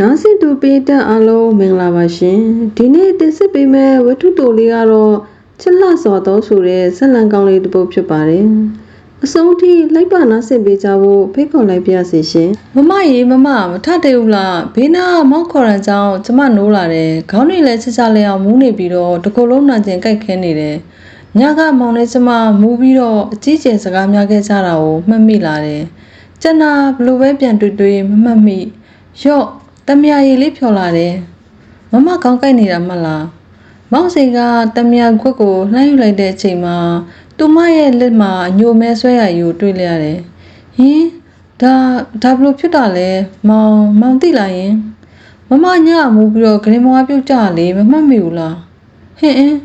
နောက်စစ်တူပေးတဲ့အားလုံးမင်္ဂလာပါရှင်ဒီနေ့တင်ဆက်ပေးမယ့်ဝတ္ထုတိုလေးကတော့ချစ်လှစော်တော်ဆိုတဲ့ဇက်လံကောင်းလေးတစ်ပုဒ်ဖြစ်ပါတယ် အဆုံးထိလိုက်ပါနာဆင်ပေးကြဖို့ဖိတ်ခေါ်လိုက်ပါရစေရှင်မမရေမမမထတဲ့ဘူးလားဘေးနာကမောက်ခေါ်ရန်ကြောင့်ကျမနိုးလာတယ်ခေါင်းတွေလည်းချစ်ချလေးအောင်မူးနေပြီးတော့တကူလုံးနာကျင်ကြိုက်ခဲနေတယ်ညကမောင်နဲ့ကျမမူးပြီးတော့အကြီးကျယ်စကားများခဲ့ကြတာကိုမှတ်မိလာတယ်ကျန်တာဘလို့ပဲပြန်တွေ့တွေ့မမှတ်မိရော့တမယာရည်လေးဖြော်လာတယ်မမကောင်းကြိုက်နေတာမလားမောင်စီကတမယာခွက်ကိုလှမ်းယူလိုက်တဲ့အချိန်မှာ သူမရဲ့လက်မှာအညိုမဲဆွဲရယူတွေ့လိုက်ရတယ်ဟင်ဒါဒါဘလို့ဖြစ်တာလဲမောင်မောင်သိလိုက်ရင်မမညအမူပြီးတော့ဂရင်မောင်ကပြုတ်ကြလေမမှတ်မိဘူးလားဟင်အင်း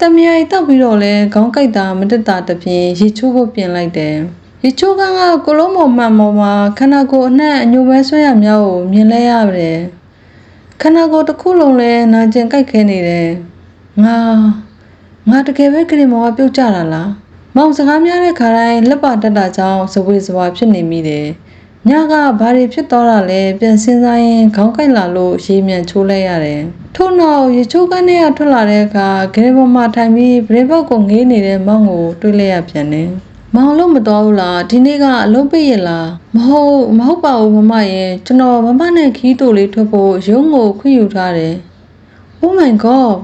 တမယာရီတောက်ပြီးတော့လဲခေါင်းကိုက်တာမတက်တာတပြင်းရေချိုးဖို့ပြင်လိုက်တယ်ရေချိုးကန်းကကိုလုံးမောင်မှန်မောင်မှာခန္ဓာကိုယ်အနှံ့အညိုပဲဆွဲရမြောက်ကိုမြင်လဲရတယ်ခန္ဓာကိုယ်တစ်ခုလုံးလဲနာကျင်ကြိုက်ခဲနေတယ်ငါ ငါတကယ်ပဲဂရင်မောင်ကပြုတ်ကြတာလားမောင်စကားများတဲ့ခါတိုင်းလက်ပါတက်တာကြောင့်ဇဝေဇဝါဖြစ်နေမိတယ်။ညကဘာတွေဖြစ်သွားတာလဲပြန်စဉ်းစားရင်ခေါင်းကိုက်လာလို့ရေမြန်ချိုးလိုက်ရတယ်။ထို့နောက်ရေချိုးကန်းထဲကထွက်လာတဲ့အခါဂရေပေါ်မှာထိုင်ပြီးဗရေဘောက်ကိုငေးနေတဲ့မောင်ကိုတွေ့လိုက်ရပြန်တယ်။မောင်လို့မတော်ဘူးလားဒီနေ့ကအလုံးပိတ်ရလားမဟုတ်မဟုတ်ပါဘူးမမရဲ့ကျွန်တော်မမနဲ့ခီးတူလေးထွက်ဖို့ရုံးကိုခွင့်ယူထားတယ်။ Oh my god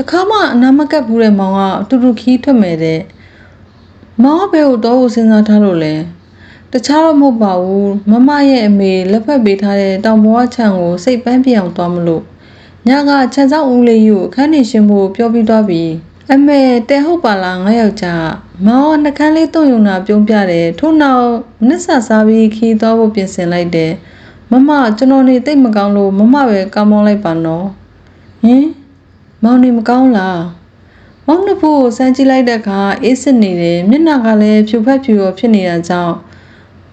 တခါမှအနာမကပ်ဘူးတဲ့မောင်ကအတူတူခီးထွက်မယ်တဲ့မောင်ကဘယ်ကိုတော့ကိုစဉ်းစားထားလို့လဲတခြားတော့မဟုတ်ပါဘူးမမရဲ့အမေလက်ဖက်ပေးထားတဲ့တောင်ပေါ်ကခြံကိုစိတ်ပန်းပြအောင်သွားမလို့ညကခြံစောက်ဦးလေးယူအခန်းနေရှင်ဖို့ပြောပြီးသွားပြီအမေတဲဟုတ်ပါလားငါယောက်ျားမောင်ကနှကန်းလေးတုံယုံတာပြုံးပြတယ်ထို့နောက်မနစ်ဆာစားပြီးခီးသွားဖို့ပြင်ဆင်လိုက်တယ်မမကျွန်တော်နေတိတ်မကောင်းလို့မမပဲကောင်းမောင်းလိုက်ပါနော်ဟင် မောင်နေမကောင်းလားမောင်နှစ်ဖူးကိုစမ်းကြည့်လိုက်တဲ့အခါအေးစစ်နေတယ်မျက်နှာကလည်းဖြူဖက်ဖြူရောဖြစ်နေတာကြောင့်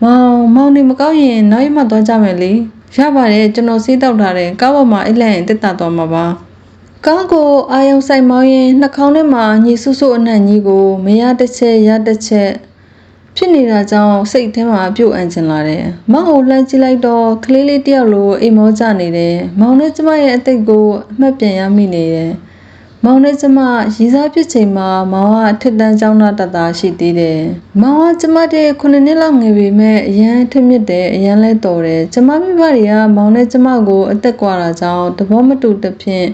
မောင်မောင်နေမကောင်းရင်နောက်ရမှသွားကြမယ်လေရပါတယ်ကျွန်တော်စေးတောက်ထားတယ်ကားပေါ်မှာအိတ်လိုက်ရင်တက်တာသွားမှာပါကားကိုအာယုံဆိုင်မောင်းရင်နှာခေါင်းထဲမှာညီဆုဆုအနှံ့ကြီးကိုမရတစ်ချက်ရတစ်ချက် ဖြစ်နေတာကြောင့်စိတ်ထဲမှာပြုတ်အံ့ချင်လာတယ်။မောင်ကိုလှမ်းကြည့်လိုက်တော့ကလေးလေးတယောက်လိုအိမ်မောကျနေတယ်။မောင်နဲ့ကျမရဲ့အသိကိုအမှတ်ပြန်ရမိနေတယ်။မောင်နဲ့ကျမရီစားဖြစ်ချိန်မှာမောင်ကထစ်တန်းကျောင်းသားတသားရှိသေးတယ်။မောင်ကကျမတဲ့9နှစ်လောက်ငယ်ပေမဲ့အရန်ထစ်မြစ်တယ်အရန်လဲတော်တယ်။ကျမမိဘတွေကမောင်နဲ့ကျမကိုအသက်ကွာတာကြောင့်သဘောမတူတဲ့ဖြင့်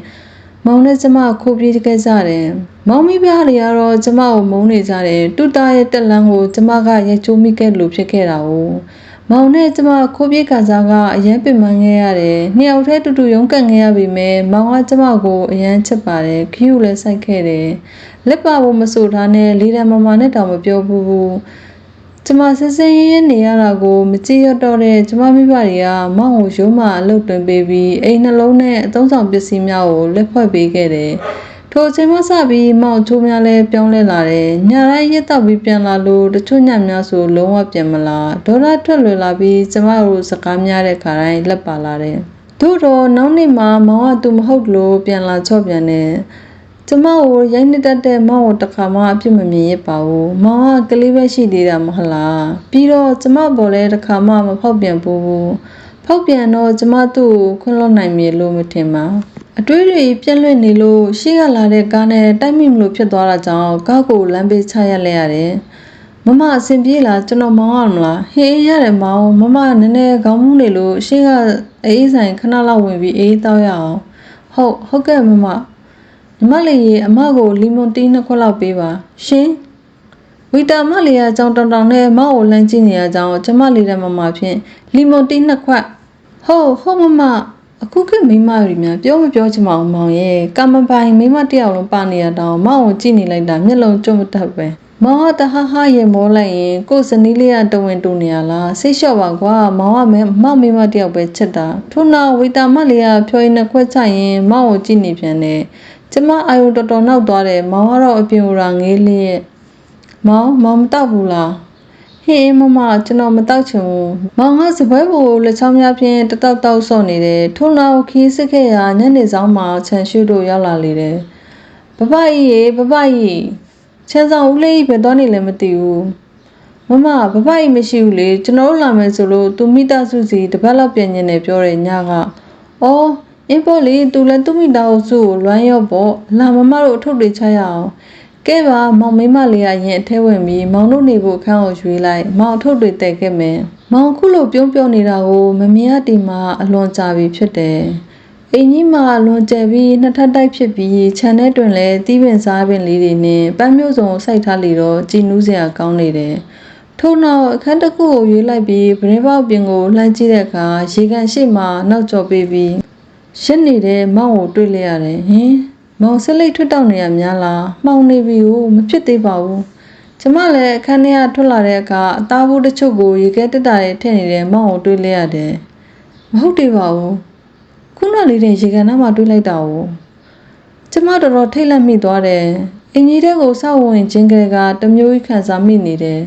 မောင်နဲ့ကျမခိုးပြေးခဲ့ကြတယ်။မောင်မိဘတွေကတော့ကျမကိုမုန်းနေကြတယ်။တူတာရဲ့တက်လန်းကိုကျမကရိုက်ချိုးမိခဲ့လို့ဖြစ်ခဲ့တာ哦။မောင်နဲ့ကျမခိုးပြေးကစားကအရန်ပင်ပန်းခဲ့ရတယ်။နှစ်ယောက်တည်းတူတူရုန်းကန်ခဲ့ရပေမဲ့မောင်ကကျမကိုအရန်ချစ်ပါတယ်။ခီးကိုလည်းစိုက်ခဲ့တယ်။လက်ပါဖို့မဆိုထားနဲ့လေးတံမမနဲ့တောင်မပြောဘူးဘူး။ ကျမစစင်းရင်းနေရတာကိုမကြည့်ရတော့တဲ့ကျမမိဘတွေကမောင်ကိုရုံးမှအလုပ်တွင်ပေးပြီးအိမ်နှလုံးနဲ့အသုံးဆောင်ပစ္စည်းများကိုလက်ဖွဲ့ပေးခဲ့တယ်။ထိုအချိန်မှစပြီးမောင်ချိုးများလဲပြောင်းလဲလာတယ်။ညတိုင်းရက်တော့ပြီးပြန်လာလို့တချို့ညများဆိုလုံးဝပြန်မလာ။ဒေါ်လာထွက်လွယ်လာပြီးကျမတို့စကားများတဲ့ခါတိုင်းလက်ပါလာတယ်။သို့တော့နောက်နေ့မှာမောင်ကသူမဟုတ်လို့ပြန်လာချော့ပြန်တယ်။ ကျမကိုရိုက်နှက်တတ်တဲ့မောင်ကိုတစ်ခါမှအပြစ်မမြင်ရပါဘူး။မောင်ကကလေးပဲရှိသေးတာမဟုတ်လား။ပြီးတော့ကျမပေါ်လဲတစ်ခါမှမဖောက်ပြန်ဘူးဘူး။ဖောက်ပြန်တော့ကျမသူ့ကိုခွင့်လွှတ်နိုင်မည်လို့မထင်ပါအတွေးတွေပြက်လွင့်နေလို့ရှေ့ကလာတဲ့ကားနဲ့တိုက်မိမလို့ဖြစ်သွားတာကြောင့်ကားကိုလမ်းပေးချရလဲရတယ်မမအဆင်ပြေလားကျွန်တော်မောင်းရမလားဟေးရတယ်မောင်းမမနည်းနည်းခေါင်းမူးနေလို့ရှေ့ကအေးဆိုင်ခဏလောက်ဝင်ပြီးအေးတောက်ရအောင်ဟုတ်ဟုတ်ကဲ့မမ ညီမလေးရေအမကိုလီမွန်တီးနှစ်ခွက်လောက်ပေးပါရှင်ဝီတာမလေးကကြောင်တောင်တောင်နဲ့မောက်ကိုလမ်းကြည့်နေရကြောင်းကျမလေးတဲ့မမဖြင့်လီမွန်တီးနှစ်ခွက်ဟုတ်ဟုတ်မမအခုကမိမတွေများပြောမပြောချင်ပါဘူးမောင်ရဲ့ကာမပိုင်မိမတစ်ယောက်လုံးပါနေရတောင်မောက်ကိုကြည့်နေလိုက်တာမျက်လုံးကျွတ်မတတ်ပဲမောင်ကတဟဟရေမောလိုက်ရင်ကိုယ်ဇနီးလေးကတဝင်တူနေရလားစိတ်လျှော့ပါကွာမောင်ကမဲမောက်မိမတစ်ယောက်ပဲချက်တာထို့နောက်ဝီတာမလေးကဖြောရင်နှစ်ခွက်ချရင်မောက်ကိုကြည့်နေပြန်တယ် ကျမအာယုံတော်တော်နောက်သွားတယ်မောင်ကတော့အပြင်ဦးရာငေးလေးရဲ့မောင်မောင်မတောက်ဘူးလားဟဟင်းမမကျွန်တော်မတောက်ချင်ဘူးမောင်ကစပွဲကိုလက်ချောင်းများဖြင့်တတောက်တောက်ဆော့နေတယ်ထို့နောက်ခီးစစ်ခဲ့ရာညနေဆောင်မှာခြံရှုတို့ရောက်လာလေတယ်ဘဘကြီးရေဘဘကြီးချမ်းဆောင်ဦးလေးပဲတော့နေလည်းမသိဘူးမမဘဘကြီးမရှိဘူးလေကျွန်တော်တို့လာမယ်ဆိုလို့သူမိသားစုစီတပတ်လောက်ပြင်နေတယ်ပြောတယ်ညကအော် အင်းပေါ်လေသူလည်းသူမိသားစုကိုလွမ်းရော့ပေါ့လာမမတို့အထုတ်တွေချရအောင်ကဲပါမောင်မိမလေးကရင်အထဲဝင်ပြီးမောင်တို့နေဖို့အခန်းကိုရွေးလိုက်မောင်အထုတ်တွေတက်ခဲ့မယ်မောင်ခုလိုပြုံးပြောနေတာကိုမမြင်ရတီမှာအလွန်ကြာပြီဖြစ်တယ်အင်းကြီးမှာလွန်ကျယ်ပြီးနှစ်ထပ်တိုက်ဖြစ်ပြီးခြံထဲတွင်လည်းတီးပင်စားပင်လေးတွေနဲ့ပန်းမျိုးစုံကိုစိုက်ထားလေတော့ကြည်နူးစရာကောင်းနေတယ်ထို့နောက်အခန်းတစ်ခုကိုရွေးလိုက်ပြီးဗရင်ပေါက်ပြင်ကိုလှမ်းကြည့်တဲ့အခါရေကန်ရှိမှနောက်ကျော်ပေးပြီး ရှင်းနေတဲ့မောင်ကိုတွေ့လိုက်ရတယ်ဟင်မောင်ဆက်လိတ်ထွက်တောက်နေရများလားမှောင်နေပြီကိုမဖြစ်သေးပါဘူးကျမလည်းအခန်းထဲကထွက်လာတဲ့အခါအသားဘူးတစ်ချို့ကိုရေခဲတက်တာတွေထည့်နေတဲ့မောင်ကိုတွေ့လိုက်ရတယ်မဟုတ်သေးပါဘူးခုနလေးတင်ရေကန်ထဲမှာတွေ့လိုက်တာကိုကျမတော်တော်ထိတ်လန့်မိသွားတယ်အင်ကြီးတဲ့ကိုစောက်ဝင်ခြင်းကလေးကတမျိုးကြီးခံစားမိနေတယ်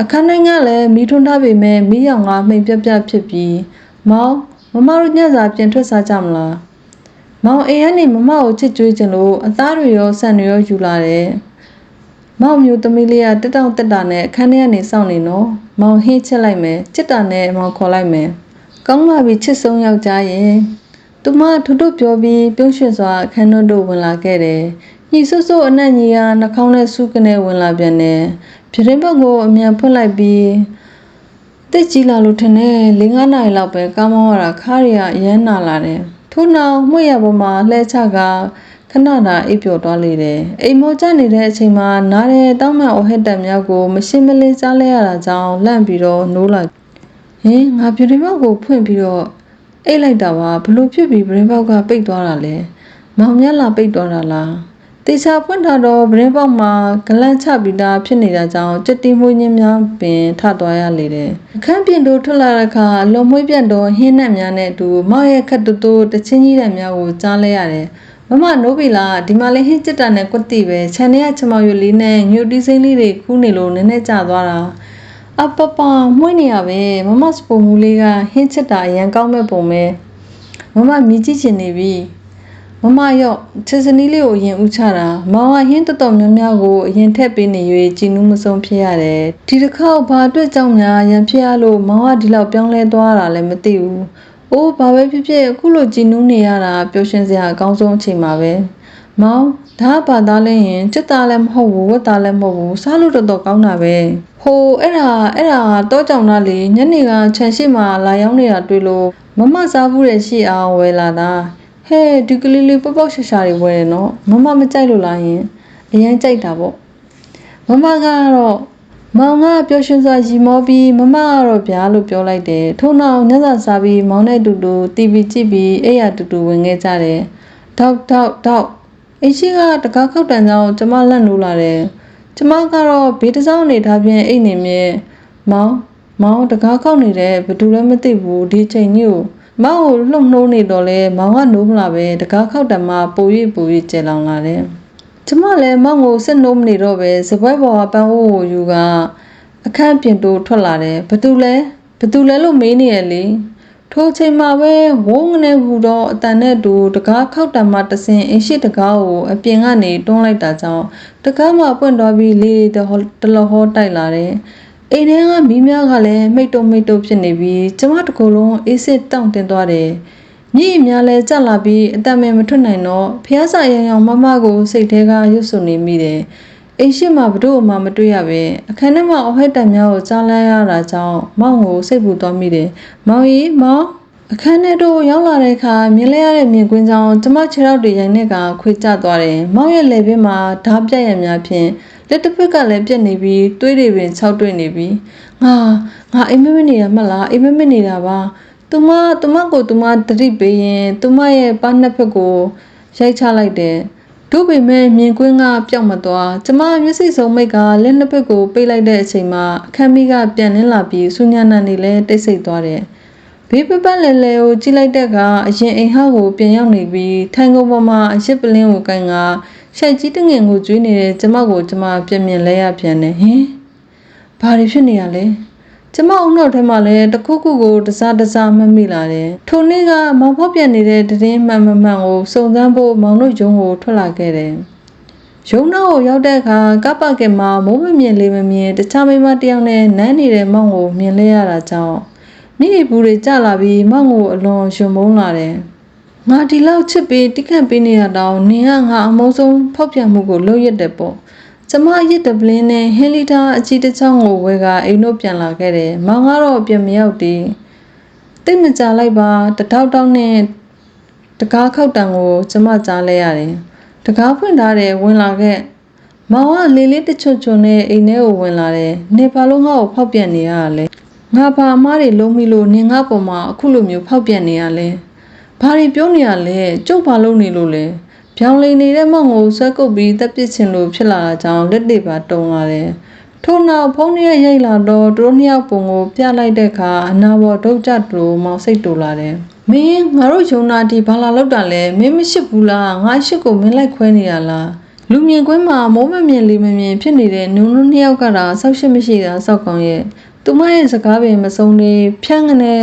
အခန်းတိုင်းကလည်းမီးထွန်းထားပေမဲ့မီးရောင်ကမှိန်ပြပြဖြစ်ပြီးမောင် မမတို့ညစာပြန်ထွက်စားကြမလားမောင်အိမ်ကနေမမကိုချစ်ကြွေးချင်လို့အသားတွေရောဆန်တွေရောယူလာတယ်။မောင်မျိုးသမီးလေးကတက်တောင့်တက်တာနဲ့အခန်းထဲကနေစောင့်နေနော်။မောင်ဟင်းချက်လိုက်မယ်။ချစ်တာနဲ့မောင်ခေါ်လိုက်မယ်။ကောင်းပါပြီချစ်ဆုံးယောက်ျားရဲ့။သူမထွတ်ထွတ်ပြောပြီးပြုံးရွှင်စွာအခန်းတို့ဝင်လာခဲ့တယ်။ညီဆွဆွအနက်ကြီးကနှာခေါင်းနဲ့ဆူးကနေဝင်လာပြန်တယ်။ပြတင်းဘက်ကိုအမြန်ဖွင့်လိုက်ပြီး တက်ကြီးလာလို့ထင်တယ်၄၅နာရီလောက်ပဲကားမောင်းရတာခါးရီကအရမ်းနာလာတယ်ထို့နောက်မှွေရပေါ်မှာလှဲချကခဏတာအိပ်ပျော်သွားလေတယ်အိမ်မောကျနေတဲ့အချိန်မှာနားတဲ့တောင်းမှန်အိုဟက်တံမြောက်ကိုမရှင်းမလင်းကြားလဲရတာကြောင့်လန့်ပြီးတော့နိုးလာဟင်ငါပြတင်းပေါက်ကိုဖွင့်ပြီးတော့အိတ်လိုက်တာပါဘလို့ဖြစ်ပြီးပြတင်းပေါက်ကပိတ်သွားတာလဲမောင်မြတ်လာပိတ်သွားတာလား တေချာဖွင့်ထားတော့ပြတင်းပေါက်မှာဂလန့်ချပြီးသားဖြစ်နေတာကြောင့်ကြက်တီမွေးညင်းများပင်ထသွားရလေတယ်အခန်းပြင်တို့ထွက်လာတဲ့အခါလွန်မွေးပြတ်တော့ဟင်းနဲ့များနဲ့အတူမောက်ရဲ့ခက်တူတူတချင်းကြီးတဲ့များကိုကြားလဲရတယ်မမနိုးပြီလားဒီမှာလေးဟင်းကျစ်တာနဲ့ကွတ်တိပဲခြံထဲကချမောင်ရွလေးနဲ့ညိုတီးစိမ့်လေးတွေခူးနေလို့နည်းနည်းကျသွားတာအပပမွေးနေရပဲမမစပုံမူလေးကဟင်းချစ်တာအရန်ကောင်းမဲ့ပုံပဲမမမြည်ကြည့်ချင်နေပြီ မမရော့ချစ်စနီးလေးကိုအရင်ဥချတာမောင်ကဟင်းတော်တော်များများကိုအရင်ထက်ပေးနေ၍ကြည်နူးမဆုံးဖြစ်ရတယ်ဒီတစ်ခေါက်ဘာအတွက်ကြောင့်များရန်ဖြစ်ရလို့မောင်ကဒီလောက်ပြောင်းလဲသွားတာလည်းမသိဘူးအိုးဘာပဲဖြစ်ဖြစ်အခုလိုကြည်နူးနေရတာပျော်ရွှင်စရာအကောင်းဆုံးအချိန်ပါပဲမောင်ဒါကဘာသားလဲရင်စစ်သားလည်းမဟုတ်ဘူးဝတ်သားလည်းမဟုတ်ဘူးစားလို့တော်တော်ကောင်းတာပဲဟိုအဲ့ဒါအဲ့ဒါတော့ကြောင်သားလေညနေကခြံရှိမှလာရောက်နေတာတွေ့လို့မမစားဘူးတဲ့ရှိအောင်ဝယ်လာတာ ဟဲ့ဒီကလေးလေးပေါက်ပေါက်ရှာရှာတွေဝယ်တယ်နော်မမမကြိုက်လို့လားယင်အရင်ကြိုက်တာပေါ့မမကတော့မောင်ကပျော်ရွှင်စွာရီမောပြီးမမကတော့ဗျာလို့ပြောလိုက်တယ်ထို့နောက်ညစာစားပြီးမောင်နဲ့အတူတူ TV ကြည့်ပြီးအဲ့ရတူတူဝင်ခဲ့ကြတယ်တောက်တောက်တောက်အရှိကတကားခောက်တန်ကြောင်ကျမလက်နိုးလာတယ်ကျမကတော့ဘေးတစ်စောင်းနေထားပြန်အိတ်နေမြဲမောင်မောင်တကားခောက်နေတယ်ဘယ်သူလည်းမသိဘူးဒီချိန်ကြီးကို မောင်ကိုလှုပ်နှိုးနေတော့လဲမောင်ကနိုးမလာပဲတကားခောက်တံမှာပို၍ပို၍ကျဲလောင်လာတယ်။ကျမလည်းမောင်ကိုစစ်နှိုးမနေတော့ပဲစပွဲပေါ်ကပန်းအိုးကိုယူကအခန်းပြင်တိုးထွက်လာတယ်။ဘသူလဲဘသူလဲလို့မေးနေရလေ။ထိုချိန်မှာပဲဝုန်းငနဲ့ဟူတော့အတန်နဲ့တူတကားခောက်တံမှာတဆင်အရှိတကားကိုအပြင်ကနေတွန်းလိုက်တာကြောင့်တကားမှာပွင့်သွားပြီးလေတဟောတလဟောတိုက်လာတယ်။ အိမ်ထဲကမီးများကလည်းမိတ်တုံမိတ်တုံဖြစ်နေပြီးကျမတကူလုံးအေးစစ်တောင့်တင်သွားတယ်။ညစ်များလည်းကြလာပြီးအတမင်မထွက်နိုင်တော့ဖះစာရံရောင်မမကိုစိတ်ထဲကရွတ်ဆိုနေမိတယ်။အိမ်ရှိမှဘတို့မှမတွေ့ရပဲအခန်းထဲမှာအဟက်တံများကိုကြားလိုက်ရတာကြောင့်မောင်ကိုစိတ်ပူသွားမိတယ်။မောင်ကြီးမောင်အခန်းထဲတို့ရောက်လာတဲ့အခါမြင်လိုက်ရတဲ့မြင်ကွင်းကြောင့်ကျမခြေထောက်တွေရိုင်းတဲ့ကခွေကျသွားတယ်။မောင်ရဲ့လေပင်မှာဓားပြက်ရံများဖြင့် လက်တစ်ဖက်ကလည်းပြက်နေပြီးတွေးတွေပင်၆တွေးနေပြီးငါငါအိမ်မက်မက်နေတာမှတ်လားအိမ်မက်မက်နေတာပါသူမသူမကိုသူမတတိပေးရင်သူမရဲ့ပါးနှစ်ဖက်ကိုရိုက်ချလိုက်တယ်တို့ပေမဲ့မြင်ကွင်းကပျောက်မသွားကျမမျက်စိစုံမိတ်ကလက်နှစ်ဖက်ကိုပိတ်လိုက်တဲ့အချိန်မှာအခမ်းမီးကပြန်လင်းလာပြီးဆူညံနန်နေလဲတိတ်ဆိတ်သွားတယ်ဘေးပပတ်လဲလဲကိုကြည့်လိုက်တဲ့ကအရင်အိမ်ဟောက်ကိုပြန်ရောက်နေပြီးထိုင်ကုန်ပေါ်မှာအရစ်ပလင်းကိုကန်က ရှက်ကြီးတငင်ကိုကျွေးနေတဲ့ကျမကိုကျမပြင်မြင်လဲရပြန်တယ်ဟင်ဘာဘာတွေဖြစ်နေရလဲကျမအုံနောက်ထဲမှာလည်းတစ်ခုခုကိုတစားတစားမှတ်မိလာတယ်ထိုနေ့ကမောင်ဖောက်ပြန်နေတဲ့တည်င်းမှန်မှန်မှန်ကိုစုံစမ်းဖို့မောင်တို့ရုံးကိုထွက်လာခဲ့တယ်ရုံးနောက်ကိုရောက်တဲ့အခါကပ္ပကင်မှာမိုးမမြင်လေးမမြင်တခြားမိန်းမတစ်ယောက်နဲ့နမ်းနေတဲ့မောင်ကိုမြင်လဲရတာကြောင့်မိမိဘူးတွေကျလာပြီးမောင်ကိုအလွန်ရှင်မုန်းလာတယ် ငါဒီလောက်ချစ်ပြီးတိခတ်ပေးနေရတော့နင်ကငါအမိုးဆုံးဖောက်ပြန်မှုကိုလုပ်ရက်တယ်ပေါ့ကျမရစ်တပလင်းနဲ့ဟင်းလီတာအကြီးတစ်ချောင်းကိုဝဲကအိမ်တို့ပြန်လာခဲ့တယ်မောင်ကတော့ပြန်မရောက်တည်တိတ်မကြလိုက်ပါတထောက်တောက်နဲ့တကားခောက်တံကိုကျမကြားလဲရတယ်တကားဖွင့်ထားတယ်ဝင်လာခဲ့မောင်ကလေးလေးတချွတ်ချွတ်နဲ့အိမ်ထဲကိုဝင်လာတယ်နေပါလုံးငါ့ကိုဖောက်ပြန်နေရတာလေငါဘာအမားတွေလုံးမိလို့နင်ငါ့ပေါ်မှာအခုလိုမျိုးဖောက်ပြန်နေရလဲ ဘာတွေပြောနေရလဲကျုပ်ဘာလုပ်နေလို့လဲပြောင်းလိန်နေတဲ့မောင်ကိုဆွဲကုပ်ပြီးတက်ပစ်ချင်လို့ဖြစ်လာတာကြောင့်လက်တွေပါတုံလာတယ်ထို့နောက်ဖုန်းရဲ့ရိုက်လာတော့သူတို့နှစ်ယောက်ပုံကိုပြလိုက်တဲ့အခါအနာဘော်ဒုတ်ကြတူမောင်စိတ်တူလာတယ်မင်းငါတို့ယုံနာတီဘာလာလောက်တာလဲမင်းမရှိဘူးလားငါရှိကိုမင်းလိုက်ခွဲနေရလားလူမြင်ကွင်းမှာမိုးမမြင်လေးမမြင်ဖြစ်နေတဲ့နုံနုံနှစ်ယောက်ကတာဆောက်ရှိမရှိတာစောက်ကောင်းရဲ့သူမရဲ့စကားပင်မစုံနေဖြန်းကနေ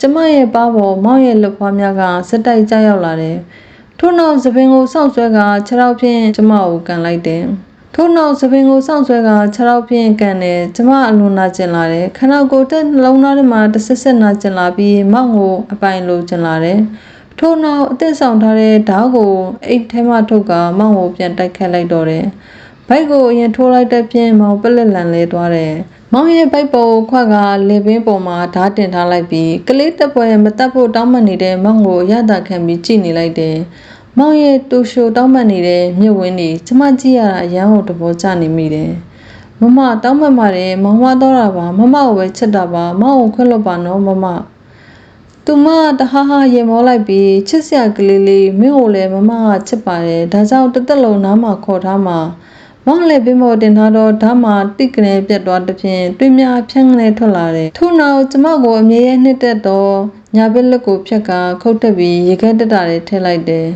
ကျမရဲ့ပါပေါ်မောင်ရဲ့လက်ဖွားများကစက်တိုက်ကြောက်ရောက်လာတယ်။ထို့နောက်သပင်ကိုစောင့်ဆွဲကခြေထောက်ဖြင့်ကျမကိုကန်လိုက်တယ်။ထို့နောက်သပင်ကိုစောင့်ဆွဲကခြေထောက်ဖြင့်ကန်တယ်ကျမအလွန်နာကျင်လာတယ်။ခဏကိုယ်တက်နှလုံးသားထဲမှာတစ်ဆက်ဆက်နာကျင်လာပြီးမောင်ကိုအပိုင်လိုချင်လာတယ်။ထို့နောက်အသက်ဆောင်ထားတဲ့ဓာတ်ကိုအိတ်ထဲမှထုတ်ကမောင်ကိုပြန်တိုက်ခတ်လိုက်တော့တယ်။ဘိုက်ကိုအရင်ထိုးလိုက်တဲ့ဖြင့်မောင်ပလက်လန်လဲသွားတယ်။ မောင်ရဲ့ဘိုက်ပေါ်ကိုခွက်ကလေပင်ပေါ်မှာဓာတ်တင်ထားလိုက်ပြီးကလေးတက်ပွဲမတက်ဖို့တောင်းပန်နေတဲ့မောင်ကိုရတာခံပြီးကြည့်နေလိုက်တယ်။မောင်ရဲ့တူရှိုတောင်းပန်နေတဲ့မြင့်ဝင်းကြီးကျမကြည့်ရတာအရန်ကိုတဘောကျနေမိတယ်။မမတောင်းပန်ပါတယ်မောင်မတော့တာပါမမကိုပဲချစ်တာပါမောင်ကိုခွင့်လွတ်ပါနော်မမ။သူမတဟားဟားရေမောလိုက်ပြီးချစ်စရာကလေးလေးမင်းကိုလည်းမမကချစ်ပါတယ်ဒါကြောင့်တစ်သက်လုံးနားမှာခေါ်ထားမှာ မောင်လည်းပင်မော်တင်ထားတော့ဓာတ်မှာတိတ်ကနေပြတ်သွားတဲ့ဖြင့်တွင်းများဖြန်းကနေထွက်လာတယ်ထို့နောက်ကျမကိုအမြဲရနှစ်သက်တော့ညာဘက်လက်ကိုဖြတ်ကခုတ်တက်ပြီးရေခဲတက်တာတွေထည့်လိုက်တယ်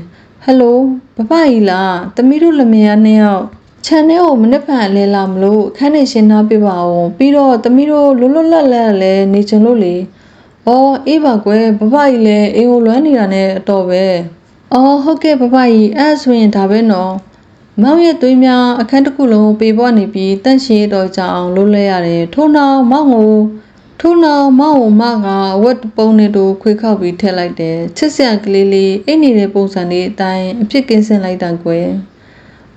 ဟယ်လိုဘဘကြီးလားတမီးတို့လမေယာနှစ်ယောက် channel ကိုမနစ်ဖန်အလဲလာမလို့အခန်းနေရှင်းထားပြပါအောင်ပြီးတော့တမီးတို့လွတ်လွတ်လပ်လပ်လည်းနေချင်လို့လေ။အော်အေးပါကွယ်ဘဘကြီးလည်းအိမ်ကိုလွမ်းနေတာနဲ့အတော်ပဲ။အော်ဟုတ်ကဲ့ဘဘကြီးအဲ့ဒါဆိုရင်ဒါပဲနော်။ မောင်ရဲ့သွေးများအခန်းတစ်ခုလုံးပေပွားနေပြီးတန့်ရှင်းတော်ကြအောင်လုပ်လဲရတယ်။ထို့နောက်မောင်ကိုထို့နောက်မောင်ကိုမကအဝတ်ပုံးတွေတို့ခွေခောက်ပြီးထည့်လိုက်တယ်။ချစ်စရာကလေးလေးအိတ်နေတဲ့ပုံစံလေးအတိုင်းအဖြစ်ကင်းစင်လိုက်တာကွယ်။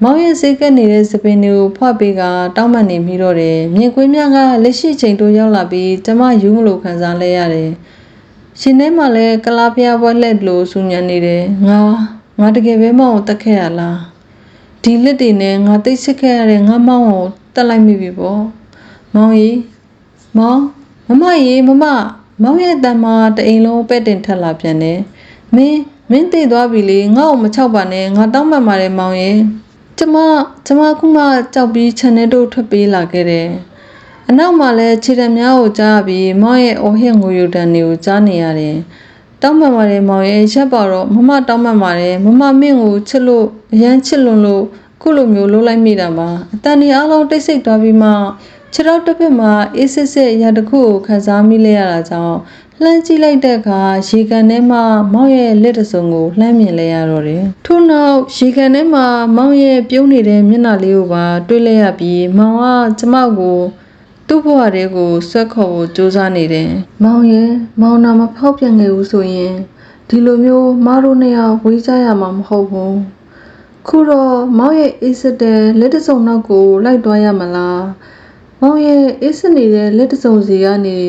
မောင်ရဲ့စိတ်ကပ်နေတဲ့စပင်တွေကိုဖွပေးကတောင်းပန်နေပြီးတော့တယ်မြင်ကွင်းများကလက်ရှိချိန်တို့ရောက်လာပြီးကျမယူမလို့ခံစားလဲရတယ်ရှင်ထဲမှာလည်းကလားဖျားပွဲလက်လို့ဆူညံနေတယ်ငါငါတကယ်ပဲမောင်ကိုတတ်ခဲ့ရလား ဒီလက်တွေနဲ့ငါသိချစ်ခဲ့ရတဲ့ငါမောင်ကိုတတ်လိုက်မိပြီပေါ့မောင်ကြီးမောင်မမကြီးမမမောင်ရဲ့တန်မှာတအိမ်လုံးပဲ့တင်ထက်လာပြန်တယ်မင်းမင်းတည်သွားပြီလေငါ့ကိုမချောက်ပါနဲ့ငါတောင်းပန်ပါတယ်မောင်ရဲ့ကျမကျမခုမှကြောက်ပြီး channel တို့ထွက်ပေးလာခဲ့တယ်။အနောက်မှာလည်းခြေတံများကိုကြားရပြီးမောင်ရဲ့အော်ဟစ်ငိုယိုတန်တွေကိုကြားနေရတယ်။ တောင်းပန်ပါတယ်မောင်ရဲ့ရက်ပါတော့မမတောင်းပန်ပါတယ်မမမင်းကိုချစ်လို့အရန်ချစ်လွန်လို့ခုလိုမျိုးလှုပ်လိုက်မိတာပါ။အတန်ဒီအားလုံးတိတ်ဆိတ်သွားပြီးမှခြေတော့တစ်ဖက်မှာအေးစစ်စစ်ရာတစ်ခုကိုခံစားမိလဲရတာကြောင့်လှမ်းကြည့်လိုက်တဲ့အခါရေကန်ထဲမှာမောင်ရဲ့လက်တစ်စုံကိုလှမ်းမြင်လဲရတော့တယ်။ထို့နောက်ရေကန်ထဲမှာမောင်ရဲ့ပြုံးနေတဲ့မျက်နှာလေးကိုပါတွေ့လဲရပြီးမောင်ကကျမကို သူ့ဘဝတည်းကိုဆွဲခေါ်ဖို့ကြိုးစားနေတယ်။မောင်ရဲ့မောင်နာမဖောက်ပြန်ခဲ့ဘူးဆိုရင်ဒီလိုမျိုးမတို့နှစ်ယောက်ဝေးကြရမှာမဟုတ်ဘူး။ခုတော့မောင်ရဲ့အေးစစ်တဲ့လက်တစ်စုံနောက်ကိုလိုက်သွားရမလား။မောင်ရဲ့အေးစနေတဲ့လက်တစုံစီကနေ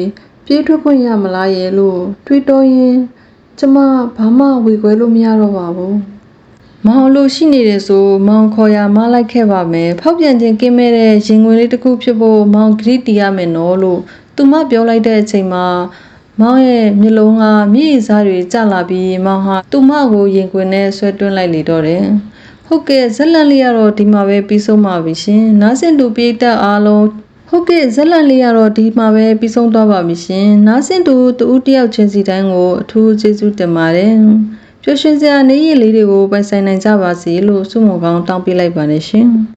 ပြေးထွက်ခွင့်ရမလားရဲ့လို့တွေးတောရင်ကျမဘာမှဝေခွဲလို့မရတော့ပါဘူး။ မောင်လို့ရှိနေတယ်ဆိုမောင်ခေါ်ရမလိုက်ခဲ့ပါမယ်။ဖောက်ပြန်ခြင်းကင်းမဲ့တဲ့ရင်ဝင်လေးတစ်ခုဖြစ်ဖို့မောင်ဂရိတီးရမယ်နော်လို့သူမပြောလိုက်တဲ့အချိန်မှာမောင်ရဲ့မျက်လုံးကမျက်ရည်စားတွေကျလာပြီးမောင်ဟာသူမကိုရင်ခွင်နဲ့ဆွဲတွန်းလိုက်လေတော့တယ်။ဟုတ်ကဲ့ဇက်လန်လေးကတော့ဒီမှာပဲပြီးဆုံးပါပြီရှင်။နားဆင်သူပြေးတက်အားလုံးဟုတ်ကဲ့ဇက်လန်လေးကတော့ဒီမှာပဲပြီးဆုံးသွားပါပြီရှင်။နားဆင်သူတူဦးတယောက်ချင်းစီတိုင်းကိုအထူးကျေးဇူးတင်ပါတယ်။ ပျော်ရွှင်စရာနေ့ရက်လေးတွေကို ပိုင်ဆိုင်နိုင်ကြပါစေလို့ဆုမွန်ကောင်းတောင်းပေးလိုက်ပါတယ်ရှင်။